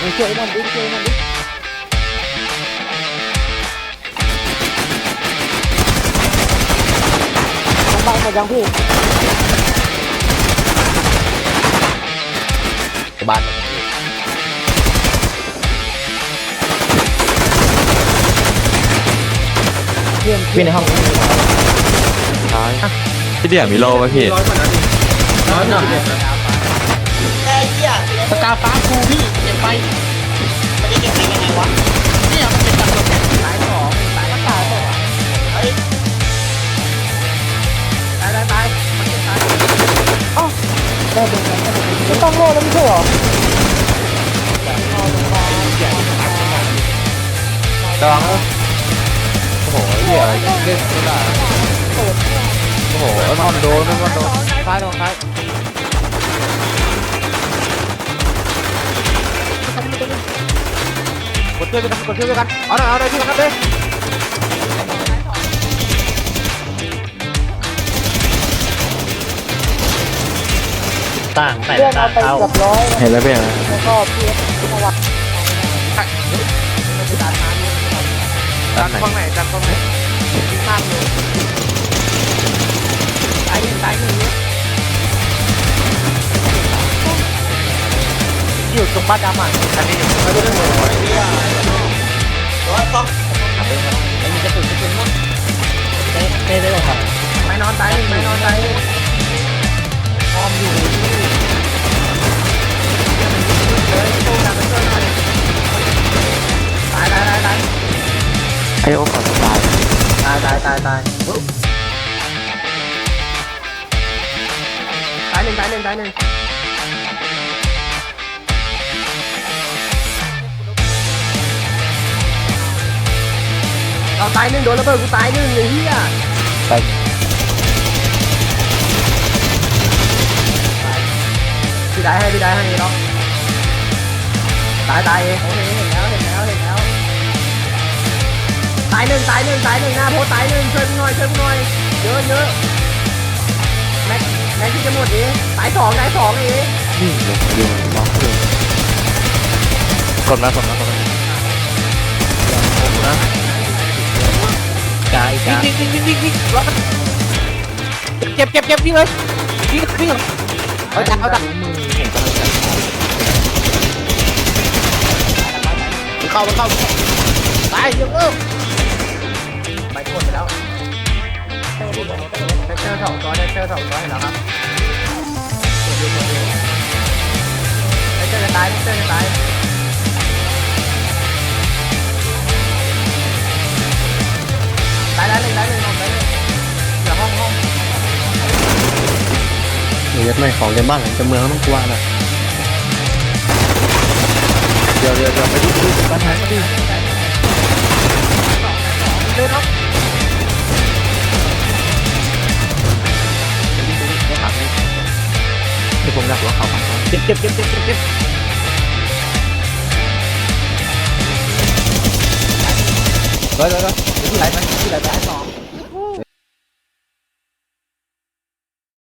ไปช่วยมันดิช่วยมันดิบ้านหมดยังพี่บ้านเพื่อนพี่ในห้องท้ายพี่เดี่ยมีโลไหมพี่ร้อยกว่านั้นดิร้อยหน่อยไอ้เหี้ย สกาฟ้าครูพี่เก็บไปมันจะเก็บไปยังไงวะเนี่ยมันเป็นตัดตัวแข็งสายสองสายสามเฮ้ยตายตายตายมันเก็บตายได้เป็นไงไม่ต้องโล่แล้วไม่ใช่หรอระวังโอ้โหเหี้ยเล่นไม่ได้โอ้โหนอนโดนนอนโดนท้ายโดนท้าย ช่วยกันกดช่วยกันเอาหน่อยเอาหน่อยช่วยกันเลยต่างแต่เพื่อนเอาไปเกือบร้อยเห็นแล้วเพี่ยแล้วก็พี่พี่นวัดดันข้างไหนดันข้างไหนข้างเลยตายหนึ่งตายหนึ่งอยู่ตรงบ้านดำอะอันนี้ไม่ได้เรื่องหัว ไอ้เนี่ยร้อยฟองมันมีกระสุนกระสุนหมดเต้เต้ได้เลยครับไม่นอนตายไม่นอนตายพร้อมอยู่เลยโตกันไปช่วยหน่อยตายตายตายตายไอโอก่อตายตายตายตายตายตายหนึ่งตายหนึ่งตายหนึ่ง เราตายหนึ่งโดนระเบิดกูตายหนึ่งไอ้เหี้ยไปพี่ได้ให้พี่ได้ให้เนาะตายตายเองโอเคเห็นแล้วเห็นแล้วเห็นแล้วตายหนึ่งตายหนึ่งตายหนึ่งหน้าโพสต์ตายหนึ่งช่วยกูหน่อยช่วยกูหน่อยเยอะเยอะแม็กแม็กที่จะหมดเองตายสองตายสองเองนี่ลงยิงมองขึ้นกดนะกดนะกดนะนะ กายกายวิ่งวิ่งวิ่งวิ่งวิ่งรถเก็บเก็บเก็บวิ่งเลยวิ่งวิ่งเอาจักเอาจักมือเห็นกำลังจะเข้าเข้าตายเยอะเออไปกดไปแล้วเจอสองตัวเจอสองตัวเห็นแล้วครับเจอจะตายเจอจะตาย ไม่ของในบ้านหลังจะเมืองต้องกลัวนะเดี๋ยวเดี๋ยวเดี๋ยวไปดูดูบ้านท้ายก็ดีเล่นเนาะที่ผมอยากรู้เขาเก็บเก็บเก็บเก็บเก็บเฮ้ยเฮ้ยที่ไหนมันที่ไหนไปสอง